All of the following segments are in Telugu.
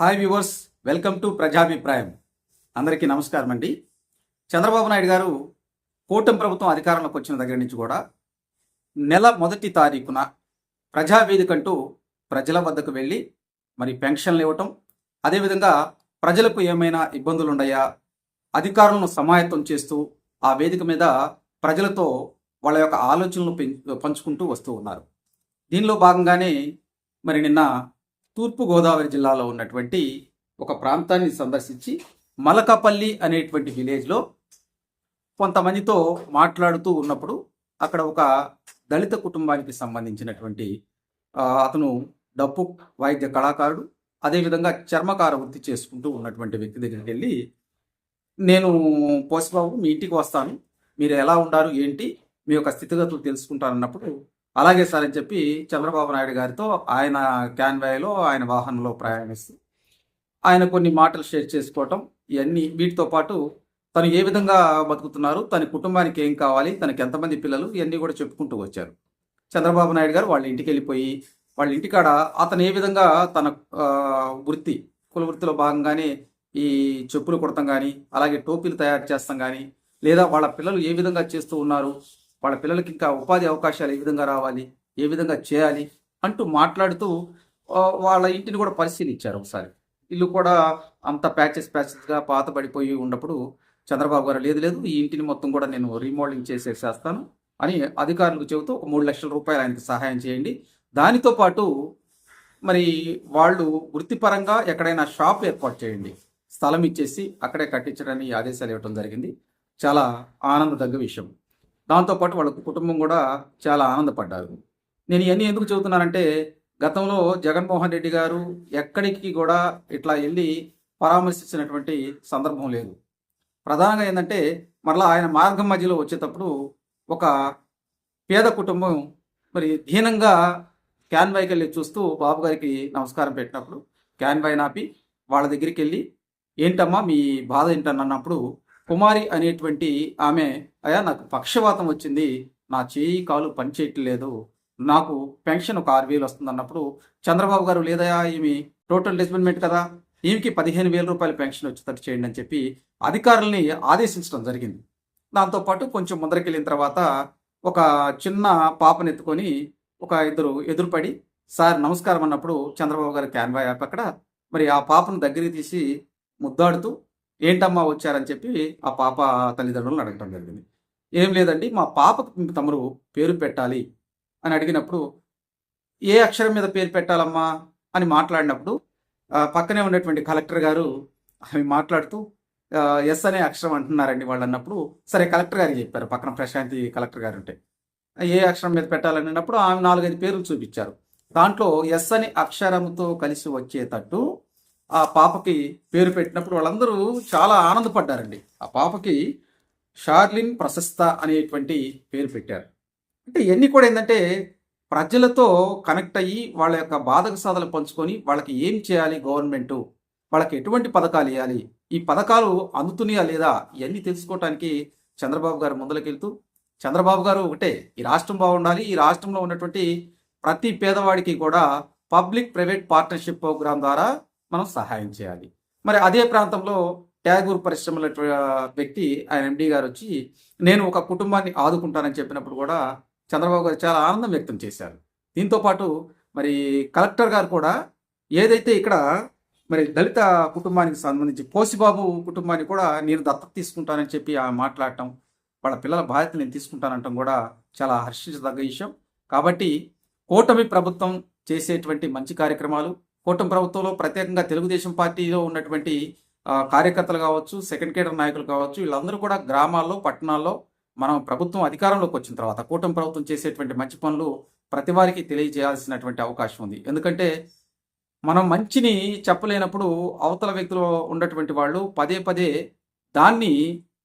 Hi viewers welcome to Prajabhiprayam. అందరికీ నమస్కారం అండి. చంద్రబాబు నాయుడు గారు కూటమి ప్రభుత్వం అధికారంలోకి వచ్చిన దగ్గర నుంచి కూడా నెల మొదటి తారీఖున ప్రజావేదిక అంటూ ప్రజల వద్దకు వెళ్ళి మరి పెన్షన్లు ఇవ్వటం అదేవిధంగా ప్రజలకు ఏమైనా ఇబ్బందులు ఉన్నాయా అధికారులను సమాయత్తం చేస్తూ ఆ వేదిక మీద ప్రజలతో వాళ్ళ యొక్క ఆలోచనలు పెం- పంచుకుంటూ వస్తూ ఉన్నారు. దీనిలో భాగంగానే మరి నిన్న తూర్పుగోదావరి జిల్లాలో ఉన్నటువంటి ఒక ప్రాంతాన్ని సందర్శించి మలకపల్లి అనేటువంటి విలేజ్లో కొంతమందితో మాట్లాడుతూ ఉన్నప్పుడు అక్కడ ఒక దళిత కుటుంబానికి సంబంధించినటువంటి అతను డప్పు వాయిద్య కళాకారుడు అదేవిధంగా చర్మకార వృత్తి చేసుకుంటూ ఉన్నటువంటి వ్యక్తి దగ్గరికి వెళ్ళి నేను పోసిబాబు మీ ఇంటికి వస్తాను. మీరు ఎలా ఉన్నారు ఏంటి? మీ యొక్క స్థితిగతులు తెలుసుకుంటానన్నప్పుడు అలాగే సార్ అని చెప్పి చంద్రబాబు నాయుడు గారితో ఆయన క్యాన్వాయ్లో ఆయన వాహనంలో ప్రయాణిస్తూ ఆయన కొన్ని మాటలు షేర్ చేసుకోవటం ఇవన్నీ వీటితో పాటు తను ఏ విధంగా బతుకుతున్నారు తన కుటుంబానికి ఏం కావాలి తనకి ఎంతమంది పిల్లలు ఇవన్నీ కూడా చెప్పుకుంటూ వచ్చారు. చంద్రబాబు నాయుడు గారు వాళ్ళ ఇంటికి వెళ్ళిపోయి వాళ్ళ ఇంటికాడ అతను ఏ విధంగా తన వృత్తి కుల వృత్తిలో భాగంగానే ఈ చెప్పులు కుడతాం కానీ అలాగే టోపీలు తయారు చేస్తాం కానీ లేదా వాళ్ళ పిల్లలు ఏ విధంగా చేస్తూ ఉన్నారు వాళ్ళ పిల్లలకి ఇంకా ఉపాధి అవకాశాలు ఏ విధంగా రావాలి ఏ విధంగా చేయాలి అంటూ మాట్లాడుతూ వాళ్ళ ఇంటిని కూడా పరిశీలించారు ఒకసారి. ఇల్లు కూడా అంత ప్యాచెస్ ప్యాచెస్గా పాతబడిపోయి ఉన్నప్పుడు చంద్రబాబు గారు లేదు లేదు ఈ ఇంటిని మొత్తం కూడా నేను రీమోడలింగ్ చేసేసేస్తాను అని అధికారులకు చెబుతూ ఒక మూడు లక్షల రూపాయలు ఆయనకి సహాయం చేయండి. దానితో పాటు మరి వాళ్ళు వృత్తిపరంగా ఎక్కడైనా షాప్ ఏర్పాటు చేయండి. స్థలం ఇచ్చేసి అక్కడే కట్టించడానికి ఆదేశాలు ఇవ్వడం జరిగింది. చాలా ఆనందదగ్గ విషయం. దాంతోపాటు వాళ్ళ కుటుంబం కూడా చాలా ఆనందపడ్డారు. నేను ఇవన్నీ ఎందుకు చెబుతున్నానంటే గతంలో జగన్మోహన్ రెడ్డి గారు ఎక్కడికి కూడా ఇట్లా వెళ్ళి పరామర్శించినటువంటి సందర్భం లేదు. ప్రధానంగా ఏంటంటే మరలా ఆయన మార్గం మధ్యలో వచ్చేటప్పుడు ఒక పేద కుటుంబం మరి దీనంగా క్యాన్వాయ్కి వెళ్ళి చూస్తూ బాబు గారికి నమస్కారం పెట్టినప్పుడు క్యాన్వాయ్ నాపి వాళ్ళ దగ్గరికి వెళ్ళి ఏంటమ్మా మీ బాధ ఏంటని అన్నప్పుడు కుమారి అనేటువంటి ఆమె అయ్యా నాకు పక్షవాతం వచ్చింది. నా చేయి కాలు పనిచేయట్లేదు. నాకు పెన్షన్ ఒక ఆరు వేలు వస్తుంది అన్నప్పుడు చంద్రబాబు గారు లేదయా ఈమె టోటల్ డిస్మెంట్మెంట్ కదా. ఈమెకి పదిహేను వేల రూపాయల పెన్షన్ వచ్చేటట్టు చేయండి అని చెప్పి అధికారుల్ని ఆదేశించడం జరిగింది. దాంతోపాటు కొంచెం ముందరకెళ్ళిన తర్వాత ఒక చిన్న పాపను ఎత్తుకొని ఒక ఇద్దరు ఎదురుపడి సార్ నమస్కారం అన్నప్పుడు చంద్రబాబు గారు క్యాన్వా యాప్ అక్కడ మరి ఆ పాపను దగ్గరికి తీసి ముద్దాడుతూ ఏంటమ్మా వచ్చారని చెప్పి ఆ పాప తల్లిదండ్రులను అడగటం జరిగింది. ఏం లేదండి మా పాపకు తమరు పేరు పెట్టాలి అని అడిగినప్పుడు ఏ అక్షరం మీద పేరు పెట్టాలమ్మా అని మాట్లాడినప్పుడు పక్కనే ఉన్నటువంటి కలెక్టర్ గారు అవి మాట్లాడుతూ ఎస్ అనే అక్షరం అంటున్నారండి వాళ్ళు అన్నప్పుడు సరే కలెక్టర్ గారికి చెప్పారు పక్కన ప్రశాంతి కలెక్టర్ గారు ఉంటే. ఏ అక్షరం మీద పెట్టాలని అన్నప్పుడు ఆమె నాలుగైదు పేర్లు చూపించారు. దాంట్లో ఎస్ అనే అక్షరంతో కలిసి వచ్చేటట్టు ఆ పాపకి పేరు పెట్టినప్పుడు వాళ్ళందరూ చాలా ఆనందపడ్డారండి. ఆ పాపకి షార్లిన్ ప్రశస్త అనేటువంటి పేరు పెట్టారు. అంటే ఇవన్నీ కూడా ఏంటంటే ప్రజలతో కనెక్ట్ అయ్యి వాళ్ళ యొక్క బాధక సాధనలు పంచుకొని వాళ్ళకి ఏం చేయాలి గవర్నమెంటు? వాళ్ళకి ఎటువంటి పథకాలు ఇవ్వాలి ఈ పథకాలు అందుతున్నాయా లేదా? ఇవన్నీ తెలుసుకోవటానికి చంద్రబాబు గారు ముందలకెళ్తూ చంద్రబాబు గారు ఒకటే ఈ రాష్ట్రం బాగుండాలి ఈ రాష్ట్రంలో ఉన్నటువంటి ప్రతి పేదవాడికి కూడా పబ్లిక్ ప్రైవేట్ పార్ట్నర్షిప్ ప్రోగ్రాం ద్వారా మనం సహాయం చేయాలి. మరి అదే ప్రాంతంలో ట్యాగూర్ పరిశ్రమల వ్యక్తి ఆయన ఎండి గారు వచ్చి నేను ఒక కుటుంబాన్ని ఆదుకుంటానని చెప్పినప్పుడు కూడా చంద్రబాబు గారు చాలా ఆనందం వ్యక్తం చేశారు. దీంతో పాటు మరి కలెక్టర్ గారు కూడా ఏదైతే ఇక్కడ మరి దళిత కుటుంబానికి సంబంధించి పోసిబాబు కుటుంబాన్ని కూడా నేను దత్తత తీసుకుంటానని చెప్పి ఆమె మాట్లాడటం వాళ్ళ పిల్లల బాధ్యత నేను తీసుకుంటానంటాం కూడా చాలా హర్షించదగ్గ విషయం. కాబట్టి కూటమి ప్రభుత్వం చేసేటువంటి మంచి కార్యక్రమాలు కూటమి ప్రభుత్వంలో ప్రత్యేకంగా తెలుగుదేశం పార్టీలో ఉన్నటువంటి కార్యకర్తలు కావచ్చు సెకండ్ కేడర్ నాయకులు కావచ్చు వీళ్ళందరూ కూడా గ్రామాల్లో పట్టణాల్లో మనం ప్రభుత్వం అధికారంలోకి వచ్చిన తర్వాత కూటమి ప్రభుత్వం చేసేటువంటి మంచి పనులు ప్రతి వారికి తెలియజేయాల్సినటువంటి అవకాశం ఉంది. ఎందుకంటే మనం మంచిని చెప్పలేనప్పుడు అవతల వ్యక్తులు ఉన్నటువంటి వాళ్ళు పదే పదే దాన్ని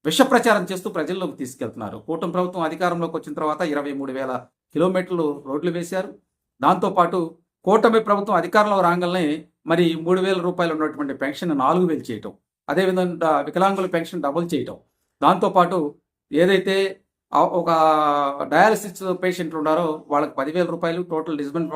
విష ప్రచారం చేస్తూ ప్రజల్లోకి తీసుకెళ్తున్నారు. కూటమి ప్రభుత్వం అధికారంలోకి వచ్చిన తర్వాత ఇరవై మూడు వేల కిలోమీటర్లు రోడ్లు వేశారు. దాంతోపాటు కూటమి ప్రభుత్వం అధికారంలో రాగానే మరి మూడు వేల రూపాయలు ఉన్నటువంటి పెన్షన్ నాలుగు వేలు చేయటం. అదేవిధంగా వికలాంగుల పెన్షన్ డబుల్ చేయటం. దాంతోపాటు ఏదైతే ఒక డయాలసిస్ పేషెంట్లు ఉన్నారో వాళ్ళకి పదివేల రూపాయలు టోటల్ డిస్మెంట్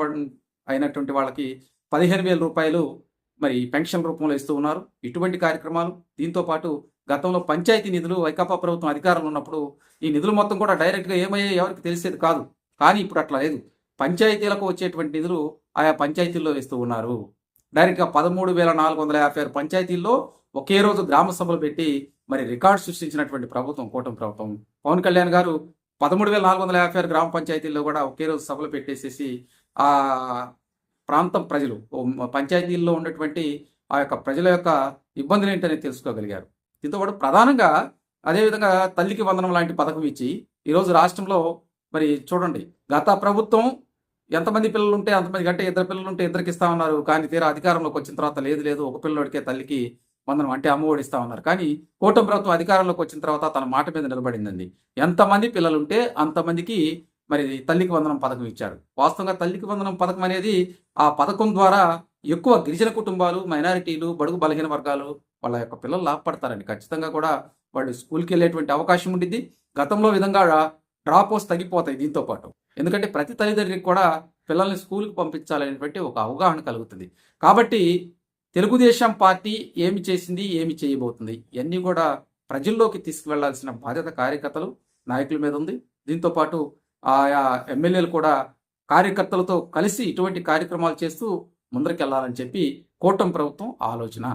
అయినటువంటి వాళ్ళకి పదిహేను వేల రూపాయలు మరి పెన్షన్ రూపంలో ఇస్తూ ఉన్నారు. ఇటువంటి కార్యక్రమాలు దీంతో పాటు గతంలో పంచాయతీ నిధులు వైకాపా ప్రభుత్వం అధికారంలో ఉన్నప్పుడు ఈ నిధులు మొత్తం కూడా డైరెక్ట్గా ఏమయ్యాయి ఎవరికి తెలిసేది కాదు. కానీ ఇప్పుడు అట్లా లేదు. పంచాయతీలకు వచ్చేటువంటి నిధులు ఆయా పంచాయతీల్లో వేస్తూ ఉన్నారు. డైరెక్ట్గా పదమూడు వేల నాలుగు వందల యాభై ఆరు పంచాయతీల్లో ఒకే రోజు గ్రామ సభలు పెట్టి మరి రికార్డు సృష్టించినటువంటి ప్రభుత్వం కూటమి ప్రభుత్వం. పవన్ కళ్యాణ్ గారు పదమూడు వేల నాలుగు వందల యాభై ఆరు గ్రామ పంచాయతీల్లో కూడా ఒకే రోజు సభలు పెట్టేసేసి ఆ ప్రాంతం ప్రజలు పంచాయతీల్లో ఉన్నటువంటి ఆ యొక్క ప్రజల యొక్క ఇబ్బందులు ఏంటనేది తెలుసుకోగలిగారు. దీంతోపాటు ప్రధానంగా అదేవిధంగా తల్లికి వందనం లాంటి పథకం ఇచ్చి ఈరోజు రాష్ట్రంలో మరి చూడండి గత ప్రభుత్వం ఎంతమంది పిల్లలు ఉంటే అంతమంది అంటే ఇద్దరు పిల్లలు ఉంటే ఇద్దరికి ఇస్తా ఉన్నారు. కానీ తీరా అధికారంలోకి వచ్చిన తర్వాత లేదు లేదు ఒక పిల్లడికే తల్లికి వందనం అంటే అమ్మఒడి ఇస్తా ఉన్నారు. కానీ కూటమి ప్రభుత్వం అధికారంలోకి వచ్చిన తర్వాత తన మాట మీద నిలబడిందండి. ఎంతమంది పిల్లలు ఉంటే అంతమందికి మరి తల్లికి వందనం పథకం ఇచ్చారు. వాస్తవంగా తల్లికి వందనం పథకం అనేది ఆ పథకం ద్వారా ఎక్కువ గిరిజన కుటుంబాలు మైనారిటీలు బడుగు బలహీన వర్గాలు వాళ్ళ యొక్క పిల్లలు లాభపడతారండి. ఖచ్చితంగా కూడా వాళ్ళు స్కూల్కి వెళ్ళేటువంటి అవకాశం ఉండిద్ది. గతంలో విధంగా డ్రాప్ తగ్గిపోతాయి దీంతో పాటు. ఎందుకంటే ప్రతి తల్లిదండ్రికి కూడా పిల్లల్ని స్కూల్కి పంపించాలనేటువంటి ఒక అవగాహన కలుగుతుంది. కాబట్టి తెలుగుదేశం పార్టీ ఏమి చేసింది ఏమి చేయబోతుంది ఇవన్నీ కూడా ప్రజల్లోకి తీసుకువెళ్ళాల్సిన బాధ్యత కార్యకర్తలు నాయకుల మీద ఉంది. దీంతో పాటు ఆయా ఎమ్మెల్యేలు కూడా కార్యకర్తలతో కలిసి ఇటువంటి కార్యక్రమాలు చేస్తూ ముందరికెళ్ళాలని చెప్పి కూటమి ప్రభుత్వం ఆలోచన.